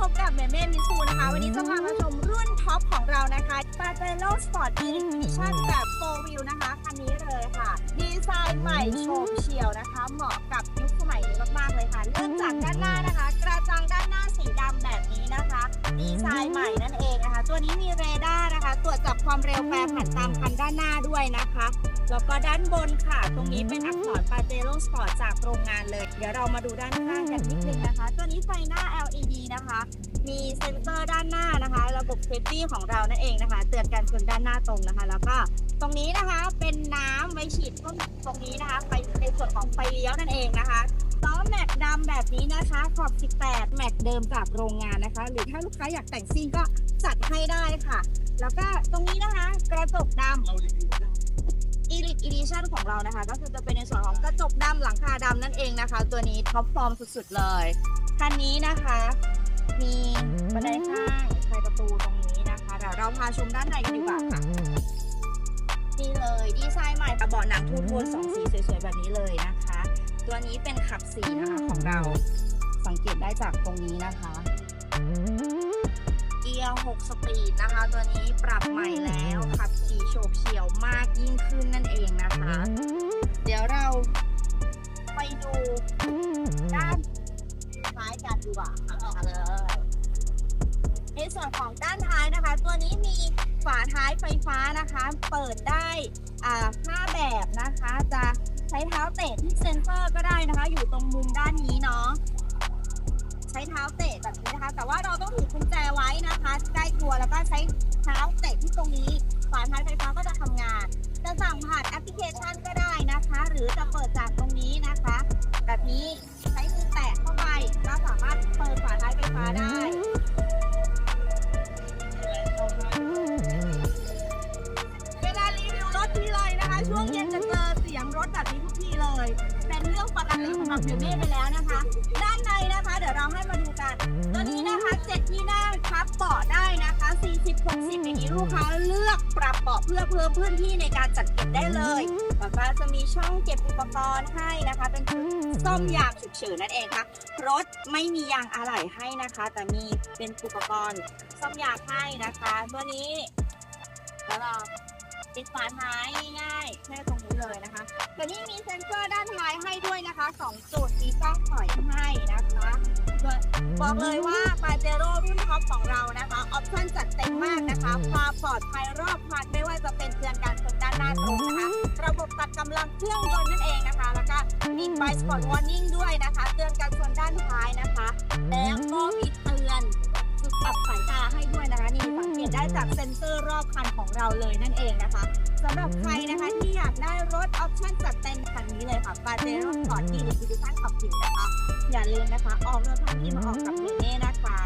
พบกับแม่เม่มิซูนะคะ วันนี้จะพามาชมรุ่นท็อปของเรานะคะ p a t e l o Sport Edition แบบ4 Wheel นะคะ คันนี้เลยค่ะ ดีไซน์ใหม่โฉบเฉี่ยวนะคะ เหมาะกับยุคสมัยนี้มากๆเลยค่ะ เริ่มจากด้านหน้านะคะ กระจังด้านหน้าสีดำแบบนี้นะคะ ดีไซน์ใหม่นั่นเองนะคะ ตัวนี้มีเรดาร์ ตรวจจับความเร็วแปรผันตามคันด้านหน้าด้วยนะคะ แล้วก็ด้านบนค่ะ ตรงนี้เป็นอักษร p a t e l o Sport จากโรงงานเลย เดี๋ยวเรามาดูด้านข้างกันนิดนึงนะคะ ตัวนี้ไฟหน้า LED นะคะ มีเซ็นเซอร์ด้านหน้านะคะ ระบบเซฟตี้ของเรานั่นเองนะคะ เตือนการชนด้านหน้าตรงนะคะ แล้วก็ตรงนี้นะคะเป็นน้ำไว้ฉีดต้นตรงนี้นะคะไฟในส่วนของไฟเลี้ยวนั่นเองนะคะล้อแม็กดำแบบนี้นะคะขอบ 18 แม็กเดิมจากโรงงานนะคะ หรือถ้าลูกค้าอยากแต่งซิ่งก็จัดให้ได้ค่ะ แล้วก็ตรงนี้นะคะ กระจกดำอีลิ t อีดิชั่นของเรานะคะ ก็คือจะเป็นในส่วนของกระจกดำหลังคาดำนั่นเองนะคะ ตัวนี้ท็อปฟอร์มสุดๆเลยคันนี้นะคะ มีบันไดข้างไฟประตูตรงนี้นะคะเดี๋ยวเราพาชมด้านในกันดีกว่าค่ะนี่เลยดีไซน์ใหม่กับเบาะหนังทูโทนสองสีสวยๆแบบนี้เลยนะคะ ตัวนี้เป็นขับสีนะคะของเราสังเกตได้จากตรงนี้นะคะ ยร์6สปีดนะคะ ตัวนี้ปรับใหม่แล้วขับขี่โฉบเฉี่ยวมากยิ่งขึ้นนั่นเองนะคะ เดี๋ยวเราไปดูด้านท้ายกันดีกว่าค่ะเลยในส่วนของด้านท้ายนะคะ ตัวนี้มีฝาท้ายไฟฟ้านะคะ เปิดได้อ่าห้าแบบนะคะ จะใช้เท้าเตะที่เซ็นเซอร์ก็ได้นะคะ อยู่ตรงมุมด้านนี้เนาะใช้เท้าเตะแบบนี้นะคะ แต่ว่าเราต้องถือกุญแจไือจะเปิดจากตรงนี้นะคะ แบบนี้ใช้มือแตะเข้าไปก็สามารถเปิดฝาท้ายไฟฟ้าได้เวลารีวิวรถทีไรนะคะ ช่วงเย็นจะเจอเสียงรถแบบนี้ทุกทีเลย เป็นเรื่องปกติสำหรับเบเม่ไปแล้วนะคะ ด้านในนะคะ เดี๋ยวเราให้มาดูกันตัวนี้นะคะเจ็ดที่นั่งพับเบาะได้นะคะ 40 ลูกค้าเลือกปรับเบาะเพื่อเพิ่มพื้นที่ในการจัดเก็บได้เลยแล้วก็จะมีช่องเก็บอุปกรณ์ให้นะคะ เป็นซ่อมยางฉุกเฉินนั่นเองค่ะ รถไม่มียางอะไหล่ให้นะคะ แต่มีเป็นอุปกรณ์ซ่อมยางให้นะคะตัวนี้แล้วเราติดฝาท้ายง่ายๆแค่ตรงนี้เลยนะคะตัวนี้มีเซ็นเซอร์ด้านท้ายให้ด้วยนะคะสองจุดมีกล้องถอยให้นะคะ บอกเลยว่าปาเจโร่รุ่นท็อปของเรานะคะออปชั่นจัดเต็มมากนะคะความปลอดภัยรอบคันไม่ว่าจะเป็นเตือนการชนด้านหน้าตรงนะคะระบบตัดกำลังเครื่องยนต์นั่นเองนะคะ แล้วก็มีไฟสปอร์ตวอร์นิ่งด้วยนะคะ เตือนการชนด้านท้ายนะคะ แล้วก็มีเตือนจุดปรับสายตาให้ด้วยนะคะนี่สังเกตได้จากเซ็นเซอร์รอบคันของเราเลยนั่นเองนะคะสำหรับใครนะคะที่อยากได้รถออปชั่นจัดเต็ม คันนี้เลยค่ะปาเจโร่สปอร์ตดีดิจิทัลขับผิวนะคะ อย่าลืมนะคะ ออกรถทั้งที่มาออกกับเนเน่นะคะ